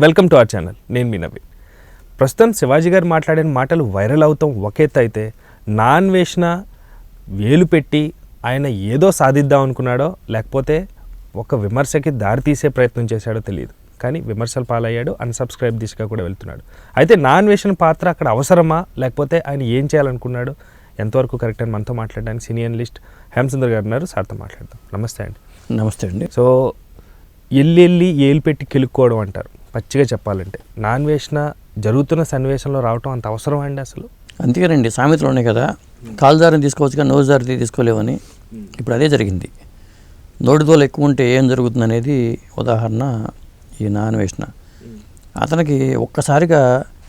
Welcome to our channel నేను మీ నవీన్. ప్రస్తుతం శివాజీ గారు మాట్లాడిన మాటలు వైరల్ అవుతాం ఒక ఎత్తు అయితే నాన్ వేసిన వేలు పెట్టి ఆయన ఏదో సాధిద్దాం అనుకున్నాడో లేకపోతే ఒక విమర్శకి దారి తీసే ప్రయత్నం చేశాడో తెలియదు కానీ విమర్శలు పాలయ్యాడు అన్సబ్స్క్రైబ్ దిశగా కూడా వెళ్తున్నాడు. అయితే నాన్ వేసిన పాత్ర అక్కడ అవసరమా లేకపోతే ఆయన ఏం చేయాలనుకున్నాడు? ఎంతవరకు కరెక్ట్ అని మనతో మాట్లాడడానికి సినీ అనలిస్ట్ హేమసుందర్ గారు ఉన్నారు సార్తో మాట్లాడదాం. నమస్తే అండి. నమస్తే అండి. సో ఎల్లి ఎల్లి ఏలు పెట్టి కెలుక్కోవడం అంటారు. పచ్చిగా చెప్పాలంటే. నాన్ వేసిన జరుగుతున్న సన్నివేశంలో రావటం అంత అవసరం అండి అసలు? అంతేగానండి సామెతలు ఉన్నాయి కదా కాలుదారిని తీసుకోవచ్చు కానీ నోరు జారి తీసుకోలేవని ఇప్పుడు అదే జరిగింది. నోటిదోలు ఎక్కువ ఉంటే ఏం జరుగుతుంది అనేది ఉదాహరణ ఈ నాన్ వేసిన అతనికి ఒక్కసారిగా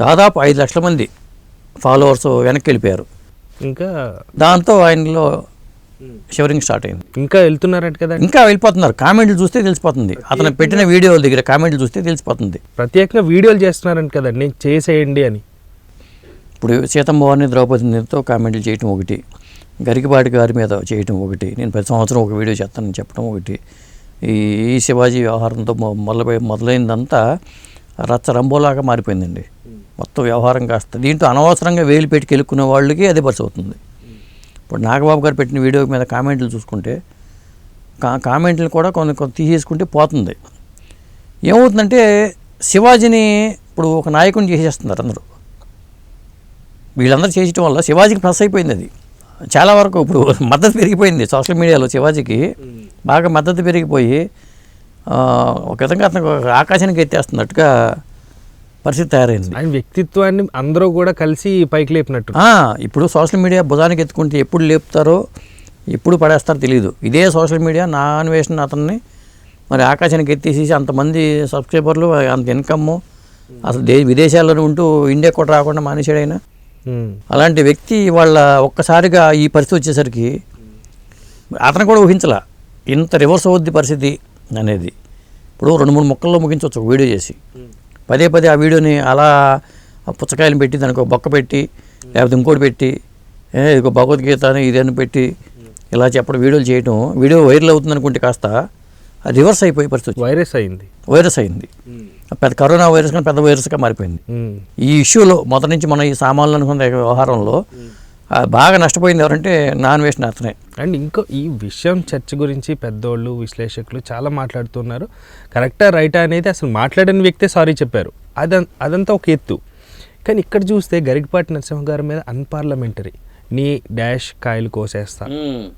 దాదాపు ఐదు లక్షల మంది ఫాలోవర్స్ వెనక్కి వెళ్ళిపోయారు. ఇంకా దాంతో ఆయనలో షివరింగ్ స్టార్ట్ అయింది. ఇంకా వెళ్తున్నారంట కదా. ఇంకా వెళ్ళిపోతున్నారు. కామెంట్లు చూస్తే తెలిసిపోతుంది. అతను పెట్టిన వీడియోల దగ్గర కామెంట్లు చూస్తే తెలిసిపోతుంది. ప్రత్యేకంగా వీడియోలు చేస్తున్నారంట కదా నేను చేసేయండి అని. ఇప్పుడు సీతమ్మవారిని ద్రౌపదితో కామెంట్లు చేయటం ఒకటి గరికపాటి గారి మీద చేయటం ఒకటి నేను ప్రతి సంవత్సరం ఒక వీడియో చేస్తానని చెప్పడం ఒకటి. ఈ శివాజీ వ్యవహారంతో మొదలై మొదలైందంతా రచ్చ రంబోలాగా మారిపోయిందండి. మొత్తం వ్యవహారం కాస్త దీంట్లో అనవసరంగా వేలు పెట్టి కెలుక్కునే వాళ్ళకి అదే పరిస్థితి అవుతుంది. ఇప్పుడు నాగబాబు గారు పెట్టిన వీడియో మీద కామెంట్లు చూసుకుంటే కా కామెంట్లు కూడా కొన్ని కొన్ని తీసేసుకుంటే పోతుంది. ఏమవుతుందంటే శివాజీని ఇప్పుడు ఒక నాయకుని చేసేస్తున్నారు అందరూ. వీళ్ళందరూ చేసడం వల్ల శివాజీకి ప్లస్ అయిపోయింది అది. చాలా వరకు ఇప్పుడు మద్దతు పెరిగిపోయింది సోషల్ మీడియాలో శివాజీకి. బాగా మద్దతు పెరిగిపోయి ఒక విధంగా అతను ఆకాశానికి ఎత్తేస్తున్నట్టుగా పరిస్థితి తయారైంది. ఆయన వ్యక్తిత్వాన్ని అందరూ కూడా కలిసి పైకి లేపినట్టు. ఇప్పుడు సోషల్ మీడియా భుజానికి ఎత్తుకుంటే ఎప్పుడు లేపుతారో ఎప్పుడు పడేస్తారో తెలియదు ఇదే సోషల్ మీడియా నా అన్వేషణ అతన్ని మరి ఆకాశానికి ఎత్తేసేసి అంతమంది సబ్స్క్రైబర్లు అంత ఇన్కమ్ అసలు దే విదేశాల్లో ఉంటూ ఇండియా కూడా రాకుండా ఉమ్. అలాంటి వ్యక్తి వాళ్ళ ఒక్కసారిగా ఈ పరిస్థితి వచ్చేసరికి అతను కూడా ఊహించలా. ఇంత రివర్స్ అవుద్ది పరిస్థితి అనేది. ఇప్పుడు రెండు మూడు ముక్కల్లో ముగించవచ్చు వీడియో చేసి. పదే పదే ఆ వీడియోని అలా పుచ్చకాయలు పెట్టి దానికి ఒక బొక్క పెట్టి లేకపోతే ఇంకోటి పెట్టి ఇదిగో భగవద్గీత అని ఇదని పెట్టి ఇలా చెప్పడం వీడియోలు చేయటం వీడియో వైరల్ అవుతుంది అనుకుంటే కాస్త అది రివర్స్ అయిపోయే పరిస్థితి. వైరస్ అయింది. వైరస్ అయింది. పెద్ద కరోనా వైరస్ కానీ పెద్ద వైరస్గా మారిపోయింది. ఈ ఇష్యూలో మొదటి నుంచి మనం ఈ సామాన్లు అనుకున్న వ్యవహారంలో బాగా నష్టపోయింది ఎవరంటే నాన్ వేసిన అతనే అండ్ ఇంకో ఈ విషయం చర్చ గురించి పెద్దోళ్ళు విశ్లేషకులు చాలా మాట్లాడుతున్నారు. కరెక్టా రైటా అనేది అసలు మాట్లాడని వ్యక్తే సారీ చెప్పారు. అదం అదంతా ఒక ఎత్తు. కానీ ఇక్కడ చూస్తే గరికపాటి నరసింహ గారి మీద అన్పార్లమెంటరీ. నీ డాష్ కాయలు కోసేస్తా.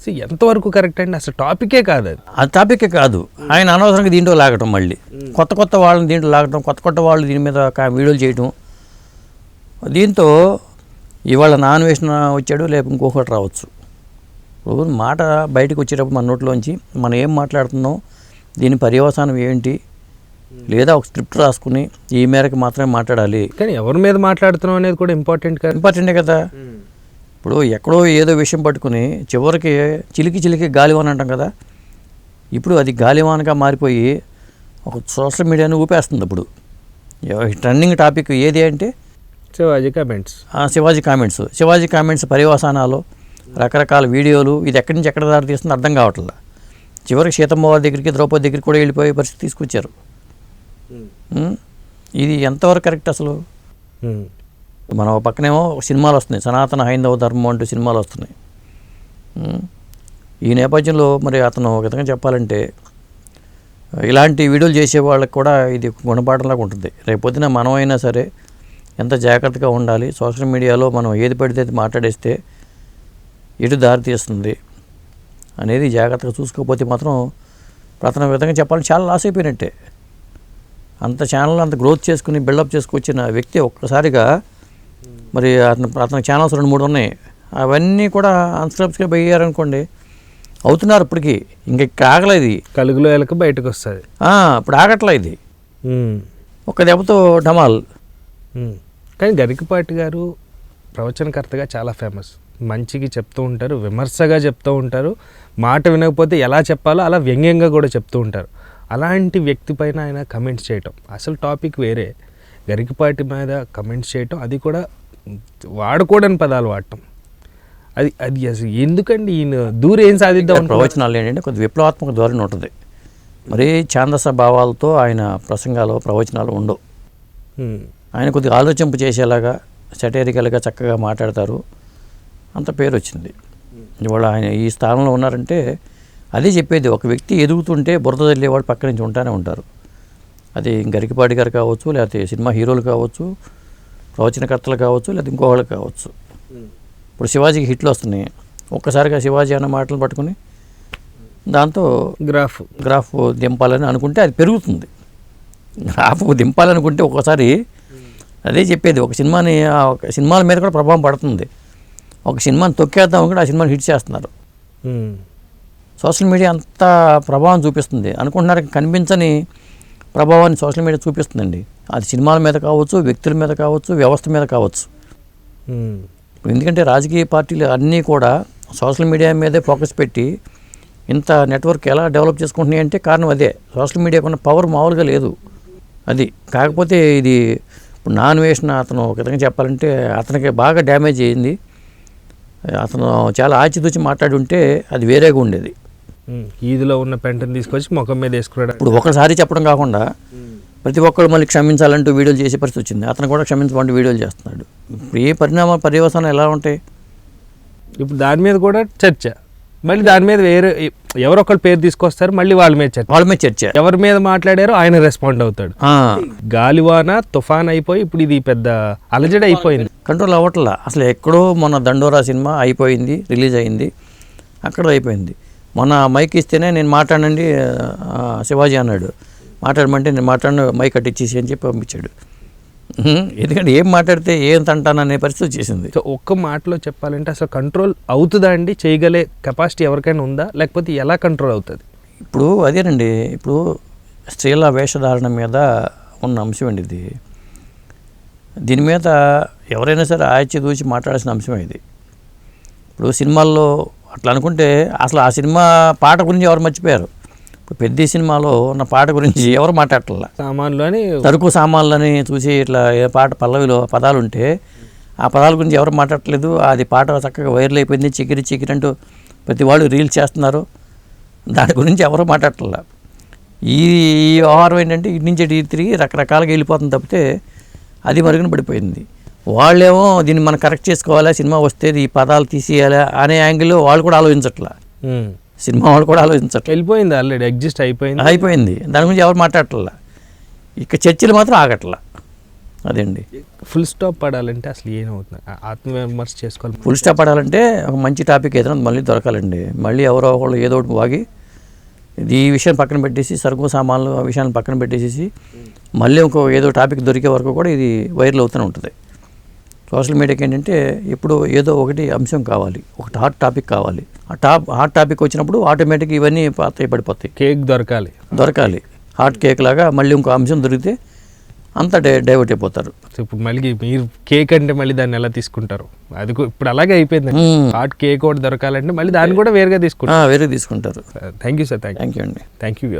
సో ఎంతవరకు కరెక్ట్ అండి? అసలు టాపికే కాదు అది. ఆ టాపిక్ కాదు. ఆయన అనవసరంగా దీంట్లో లాగటం మళ్ళీ. కొత్త కొత్త వాళ్ళని దీంట్లో లాగటం కొత్త కొత్త వాళ్ళు దీని మీద వీడియోలు చేయటం. దీంతో ఇవాళ నాన్ వేసిన వచ్చాడు లేక ఇంకొకటి రావచ్చు. ఇప్పుడు మాట బయటకు వచ్చేటప్పుడు మన నోట్లోంచి మనం ఏం మాట్లాడుతున్నాం దీని పర్యవసానం ఏంటి లేదా ఒక స్క్రిప్ట్ రాసుకుని ఈ మేరకు మాత్రమే మాట్లాడాలి. కానీ ఎవరి మీద మాట్లాడుతున్నాం అనేది కూడా ఇంపార్టెంట్ కదా. ఇంపార్టెంటే కదా. ఇప్పుడు ఎక్కడో ఏదో విషయం పట్టుకుని చివరికి చిలికి చిలికి గాలివాన అంటాం కదా. ఇప్పుడు అది గాలివానగా మారిపోయి ఒక సోషల్ మీడియాని ఊపేస్తుంది ఇప్పుడు. ట్రెండింగ్ టాపిక్ ఏది అంటే శివాజీ కమెంట్స్ ఆ శివాజీ కామెంట్స్ శివాజీ కామెంట్స్ పరివాసానాలు రకరకాల వీడియోలు ఇది ఎక్కడి నుంచి ఎక్కడ దారి తీస్తుందో అర్థం కావట్లేదు చివరికి సీతమ్మ వారి దగ్గరికి ద్రౌపది దగ్గరికి కూడా వెళ్ళిపోయే పరిస్థితి తీసుకొచ్చారు. ఉం? ఇది ఎంతవరకు కరెక్ట్ అసలు? మన ఓ పక్కనేమో సినిమాలు వస్తున్నాయి. సనాతన హైందవ ధర్మం అంటూ సినిమాలు వస్తున్నాయి. ఈ నేపథ్యంలో మరి అతను ఒక విధంగా చెప్పాలంటే ఇలాంటి వీడియోలు చేసే వాళ్ళకి కూడా ఇది గుణపాఠంలాగా ఉంటుంది. రేపొద్దున మనం అయినా సరే ఎంత జాగ్రత్తగా ఉండాలి సోషల్ మీడియాలో మనం ఏది పడితే అది మాట్లాడేస్తే ఎటు దారి తీస్తుంది అనేది జాగ్రత్తగా చూసుకోకపోతే మాత్రం ఒక విధంగా చెప్పాలంటే చాలా లాస్ అయిపోయినట్టే. అంత ఛానల్ అంత గ్రోత్ చేసుకుని బిల్డప్ చేసుకొచ్చిన వ్యక్తి ఒక్కసారిగా మరి అతను అతని ఛానల్స్ రెండు మూడు ఉన్నాయి. అవన్నీ కూడా అన్సబ్స్క్రైబ్ అయ్యారనుకోండి అవుతున్నారు ఇప్పటికీ. ఇంక ఇక్కడ ఆగలేదు. కలుగులో ఎలక బయటకు వస్తుంది. ఇప్పుడు ఆగట్లా ఇది. ఒక్క దెబ్బతో డమాల్ కానీ గరికపాటి గారు ప్రవచనకర్తగా చాలా ఫేమస్ మంచికి చెప్తూ ఉంటారు విమర్శగా చెప్తూ ఉంటారు మాట వినకపోతే ఎలా చెప్పాలో అలా వ్యంగ్యంగా కూడా చెప్తూ ఉంటారు. అలాంటి వ్యక్తి పైన ఆయన కమెంట్స్ చేయటం అసలు టాపిక్ వేరే. గరికపాటి మీద కమెంట్స్ చేయటం అది కూడా వాడకూడని పదాలు వాడటం. అది అది అసలు ఎందుకండి ఈయన దూరం ఏం సాధిద్దాం? ప్రవచనాలు ఏంటంటే కొద్ది విప్లవాత్మక ధోరణి ఉంటుంది. మరి ఛాందస భావాలతో ఆయన ప్రసంగాలు ప్రవచనాలు ఉండవు. ఆయన కొద్దిగా ఆలోచింపు చేసేలాగా సెటైరికల్గా చక్కగా మాట్లాడతారు. అంత పేరు వచ్చింది ఇవాళ ఆయన ఈ స్థానంలో ఉన్నారంటే అదే చెప్పేది. ఒక వ్యక్తి ఎదుగుతుంటే బురద చల్లేవాడు పక్క నుంచి ఉంటానే ఉంటారు. అది గరికపాటి గారు కావచ్చు లేకపోతే సినిమా హీరోలు కావచ్చు ప్రవచనకర్తలు కావచ్చు లేకపోతే ఇంకోవాళ్ళు కావచ్చు. ఇప్పుడు శివాజీకి హిట్లు వస్తున్నాయి. ఒక్కసారిగా శివాజీ అన్న మాటలు పట్టుకుని దాంతో గ్రాఫ్. గ్రాఫ్ దింపాలని అనుకుంటే అది పెరుగుతుంది. గ్రాఫ్ దింపాలనుకుంటే ఒక్కోసారి అదే చెప్పేది. ఒక సినిమాని ఆ ఒక సినిమాల మీద కూడా ప్రభావం పడుతుంది. ఒక సినిమాని తొక్కేద్దాం కూడా ఆ సినిమాని హిట్ చేస్తున్నారు. సోషల్ మీడియా అంత ప్రభావం చూపిస్తుంది. అనుకుంటున్నారు? కనిపించని ప్రభావాన్ని సోషల్ మీడియా చూపిస్తుందండి. అది సినిమాల మీద కావచ్చు వ్యక్తుల మీద కావచ్చు వ్యవస్థ మీద కావచ్చు. ఎందుకంటే రాజకీయ పార్టీలు అన్నీ కూడా సోషల్ మీడియా మీదే ఫోకస్ పెట్టి ఇంత నెట్వర్క్ ఎలా డెవలప్ చేసుకుంటున్నాయి అంటే కారణం అదే. సోషల్ మీడియాకు ఉన్న పవర్ మామూలుగా లేదు. అది కాకపోతే ఇది ఇప్పుడు నాన్ వేసిన అతను ఒక విధంగా చెప్పాలంటే అతనికి బాగా డ్యామేజ్ అయ్యింది అతను చాలా ఆచితూచి మాట్లాడి ఉంటే అది వేరేగా ఉండేది. ఈదిలో ఉన్న పెంటను తీసుకొచ్చి ముఖం మీద వేసుకున్నాడు ఇప్పుడు ఒకసారి చెప్పడం కాకుండా ప్రతి ఒక్కరు మళ్ళీ క్షమించాలంటూ వీడియోలు చేసే పరిస్థితి వచ్చింది. అతను కూడా క్షమించమంటూ వీడియోలు చేస్తున్నాడు. ఇప్పుడు ఏ పరిణామ పర్యవసానం ఎలా ఉంటాయి? ఇప్పుడు దాని మీద కూడా చర్చ. మళ్ళీ దాని మీద వేరే ఎవరొకరు పేరు తీసుకొస్తారు మళ్ళీ వాళ్ళ మీద చర్చ. వాళ్ళ మీద చర్చ. ఎవరి మీద మాట్లాడారో ఆయన రెస్పాండ్ అవుతాడు. గాలివాన తుఫాన్ అయిపోయి ఇప్పుడు ఇది పెద్ద అలజడి అయిపోయింది. కంట్రోల్ అవ్వట్లా. అసలు ఎక్కడో మొన్న దండోరా సినిమా అయిపోయింది రిలీజ్ అయింది అక్కడ అయిపోయింది. మొన్న మైక్ ఇస్తేనే నేను మాట్లాడండి శివాజీ అన్నాడు. మాట్లాడమంటే నేను మాట్లాడిన మైక్ కట్టించేసి అని చెప్పి పంపించాడు. ఎందుకంటే ఏం మాట్లాడితే ఏం తంటాననే పరిస్థితి వచ్చేసింది. సో ఒక్క మాటలో చెప్పాలంటే అసలు కంట్రోల్ అవుతుందా అండి? చేయగలే కెపాసిటీ ఎవరికైనా ఉందా? లేకపోతే ఎలా కంట్రోల్ అవుతుంది? ఇప్పుడు అదేనండి. ఇప్పుడు స్త్రీల వేషధారణ మీద ఉన్న అంశం అండి ఇది. దీని మీద ఎవరైనా సరే ఆచి దూచి మాట్లాడాల్సిన అంశమే ఇది. ఇప్పుడు సినిమాల్లో అట్లా అనుకుంటే అసలు ఆ సినిమా పాట గురించి ఎవరు మర్చిపోయారు? ఇప్పుడు పెద్ద సినిమాలో ఉన్న పాట గురించి ఎవరు మాట్లాడట్లా. సామాన్లు అని సరుకు సామాన్లని చూసి ఇట్లా ఏ పాట పల్లవిలో పదాలు ఉంటే ఆ పదాల గురించి ఎవరు మాట్లాడట్లేదు. అది పాట చక్కగా వైరల్ అయిపోయింది. చికిరి చికిరి అంటూ ప్రతి వాళ్ళు రీల్స్ చేస్తున్నారు. దాని గురించి ఎవరు మాట్లాడట్లా. ఈ వ్యవహారం ఏంటంటే ఇటు నుంచి ఇటు తిరిగి రకరకాలుగా వెళ్ళిపోతుంది తప్పితే అది మరుగున పడిపోయింది. వాళ్ళేమో దీన్ని మనం కరెక్ట్ చేసుకోవాలా సినిమా వస్తే ఈ పదాలు తీసేయాలా అనే యాంగిల్లో వాళ్ళు కూడా ఆలోచించట్లా. సినిమా వాళ్ళు కూడా ఆలోచించట్లా. వెళ్ళిపోయింది ఆల్రెడీ ఎగ్జిస్ట్ అయిపోయింది. అయిపోయింది. దాని గురించి ఎవరు మాట్లాడట్లా? ఇక చర్చలు మాత్రం ఆగట్లా. అదండి. ఫుల్ స్టాప్ పడాలంటే అసలు ఏమవుతుంది ఆత్మవిమర్శ చేసుకోవాలి. ఫుల్ స్టాప్ పడాలంటే ఒక మంచి టాపిక్ ఏదైనా మళ్ళీ దొరకాలండి. మళ్ళీ ఎవరో ఒకళ్ళు ఏదో ఒకటి వాగి ఇది ఈ విషయం పక్కన పెట్టేసి సరుకు సామాన్లు ఆ విషయాన్ని పక్కన పెట్టేసి మళ్ళీ ఇంకో ఏదో టాపిక్ దొరికే వరకు కూడా ఇది వైరల్ అవుతూనే ఉంటుంది. సోషల్ మీడియాకి ఏంటంటే ఇప్పుడు ఏదో ఒకటి అంశం కావాలి ఒకటి హాట్ టాపిక్ కావాలి. ఆ టాప్ హాట్ టాపిక్ వచ్చినప్పుడు ఆటోమేటిక్ ఇవన్నీ పాత పడిపోతాయి. కేక్ దొరకాలి. దొరకాలి. హాట్ కేక్ లాగా మళ్ళీ ఇంకో అంశం దొరికితే అంతా డై డైవర్ట్ అయిపోతారు. ఇప్పుడు మళ్ళీ మీరు కేక్ అంటే మళ్ళీ దాన్ని ఎలా తీసుకుంటారు? అది ఇప్పుడు అలాగే అయిపోయింది. హాట్ కేక్ ఒకటి దొరకాలంటే మళ్ళీ దాన్ని కూడా వేరుగా తీసుకుంటారు. ఆ, వేరే తీసుకుంటారు. Thank you sir thank you అండి. Thank you